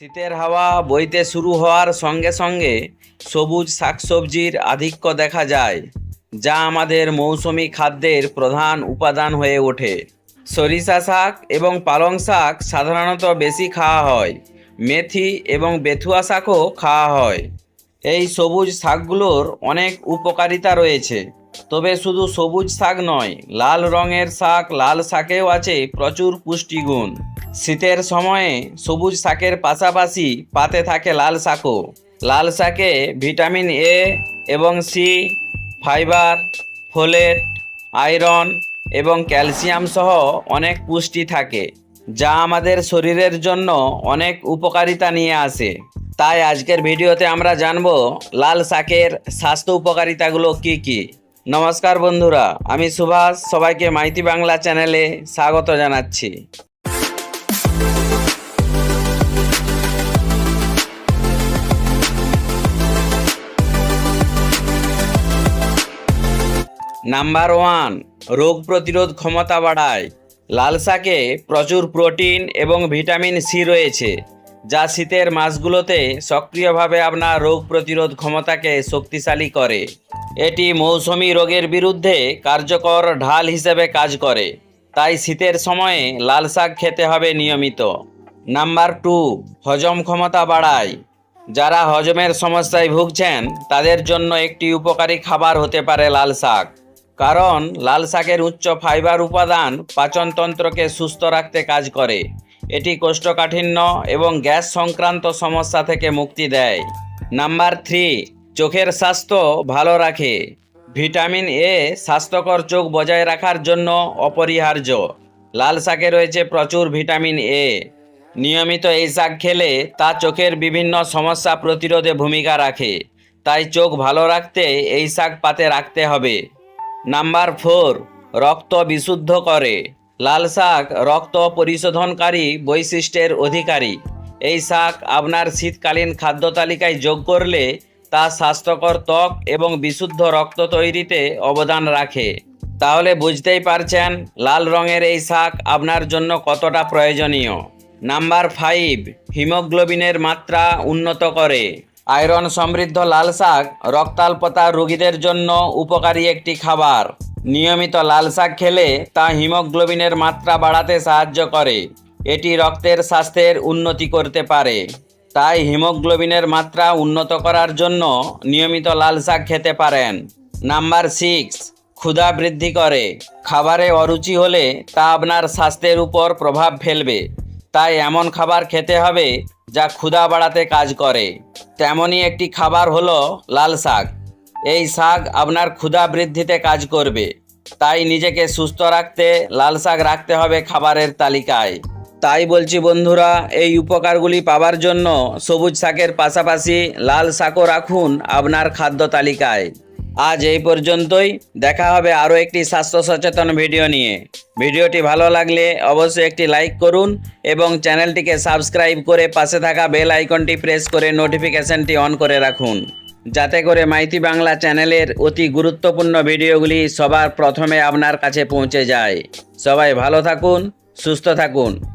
শীতের হাওয়া বইতে শুরু হওয়ার সঙ্গে সঙ্গে সবুজ শাকসবজির আধিক্য দেখা যায়, যা আমাদের মৌসুমি খাদ্যের প্রধান উপাদান হয়ে ওঠে। সরিষা শাক এবং পালং শাক সাধারণত বেশি খাওয়া হয়। মেথি এবং বেথুয়া শাকও খাওয়া হয়। এই সবুজ শাকগুলোর অনেক উপকারিতা রয়েছে, তবে শুধু সবুজ শাক নয়, লাল রঙের শাক, লাল শাকেও আছে প্রচুর পুষ্টিগুণ। শীতের সময়ে সবুজ শাকের পাশাপাশি পাতে থাকে লাল শাকও। লাল শাকে ভিটামিন এ এবং সি ফাইবার, ফোলেট, আয়রন এবং ক্যালসিয়াম সহ অনেক পুষ্টি থাকে, যা আমাদের শরীরের জন্য অনেক উপকারিতা নিয়ে আসে। তাই আজকের ভিডিওতে আমরা জানব লাল শাকের স্বাস্থ্য উপকারিতাগুলো কি কি। নমস্কার বন্ধুরা, আমি সুভাষ, সবাইকে মাইতি বাংলা চ্যানেলে স্বাগত জানাচ্ছি। নাম্বার ওয়ান রোগ প্রতিরোধ ক্ষমতা বাড়ায়। লাল শাকে প্রচুর প্রোটিন এবং ভিটামিন সি রয়েছে, যা শীতের মাসগুলোতে সক্রিয়ভাবে আপনার রোগ প্রতিরোধ ক্ষমতাকে শক্তিশালী করে। এটি মৌসুমি রোগের বিরুদ্ধে কার্যকর ঢাল হিসেবে কাজ করে। তাই শীতের সময়ে লাল শাক খেতে হবে নিয়মিত। নাম্বার টু, হজম ক্ষমতা বাড়ায়। যারা হজমের সমস্যায় ভুগছেন, তাদের জন্য একটি উপকারী খাবার হতে পারে লাল শাক। কারণ, লাল শাকের উচ্চ ফাইবার উপাদান পাচনতন্ত্রকে সুস্থ রাখতে কাজ করে। এটি কোষ্ঠকাঠিন্য এবং গ্যাস সংক্রান্ত সমস্যা থেকে মুক্তি দেয়। নাম্বার থ্রি, চোখের স্বাস্থ্য ভালো রাখে। ভিটামিন এ স্বাস্থ্যকর চোখ বজায় রাখার জন্য অপরিহার্য। লাল শাকে রয়েছে প্রচুর ভিটামিন এ। নিয়মিত এই শাক খেলে তা চোখের বিভিন্ন সমস্যা প্রতিরোধে ভূমিকা রাখে। তাই চোখ ভালো রাখতে এই শাক পাতে রাখতে হবে। নাম্বার ফোর, রক্ত বিশুদ্ধ করে। লাল শাক রক্ত পরিশোধনকারী বৈশিষ্ট্যের অধিকারী। এই শাক আপনার শীতকালীন খাদ্য তালিকায় যোগ করলে তা স্বাস্থ্যকর ত্বক এবং বিশুদ্ধ রক্ত তৈরিতে অবদান রাখে। তাহলে বুঝতেই পারছেন, লাল রঙের এই শাক আপনার জন্য কতটা প্রয়োজনীয়। নাম্বার ফাইভ, হিমোগ্লোবিনের মাত্রা উন্নত করে। আয়রন সমৃদ্ধ লাল শাক রক্তাল্পতা রোগীদের জন্য উপকারী একটি খাবার। নিয়মিত লাল শাক খেলে তা হিমোগ্লোবিনের মাত্রা বাড়াতে সাহায্য করে। এটি রক্তের স্বাস্থ্যের উন্নতি করতে পারে। তাই হিমোগ্লোবিনের মাত্রা উন্নত করার জন্য নিয়মিত লাল শাক খেতে পারেন। নাম্বার সিক্স, ক্ষুধা বৃদ্ধি করে। খাবারে অরুচি হলে তা আপনার স্বাস্থ্যের উপর প্রভাব ফেলবে। তাই এমন খাবার খেতে হবে যা ক্ষুধা বাড়াতে কাজ করে। তেমনই একটি খাবার হলো লাল শাক। এই শাক আপনার ক্ষুধা বৃদ্ধিতে কাজ করবে। তাই নিজেকে সুস্থ রাখতে লাল শাক রাখতে হবে খাবারের তালিকায়। তাই বলছি বন্ধুরা, এই উপকারগুলি পাবার জন্য সবুজ শাকের পাশাপাশি লাল শাকও রাখুন আপনার খাদ্য তালিকায়। আজ এই পর্যন্তই, দেখা হবে আরও একটি স্বাস্থ্য সচেতন ভিডিও নিয়ে। ভিডিওটি ভালো লাগলে অবশ্যই একটি লাইক করুন এবং চ্যানেলটিকে সাবস্ক্রাইব করে পাশে থাকা বেল আইকনটি প্রেস করে নোটিফিকেশনটি অন করে রাখুন। যাতে করে মাইতি বাংলা চ্যানেলের অতি গুরুত্বপূর্ণ ভিডিওগুলি সবার প্রথমে আপনার কাছে পৌঁছে যায়। সবাই ভালো থাকুন, সুস্থ থাকুন।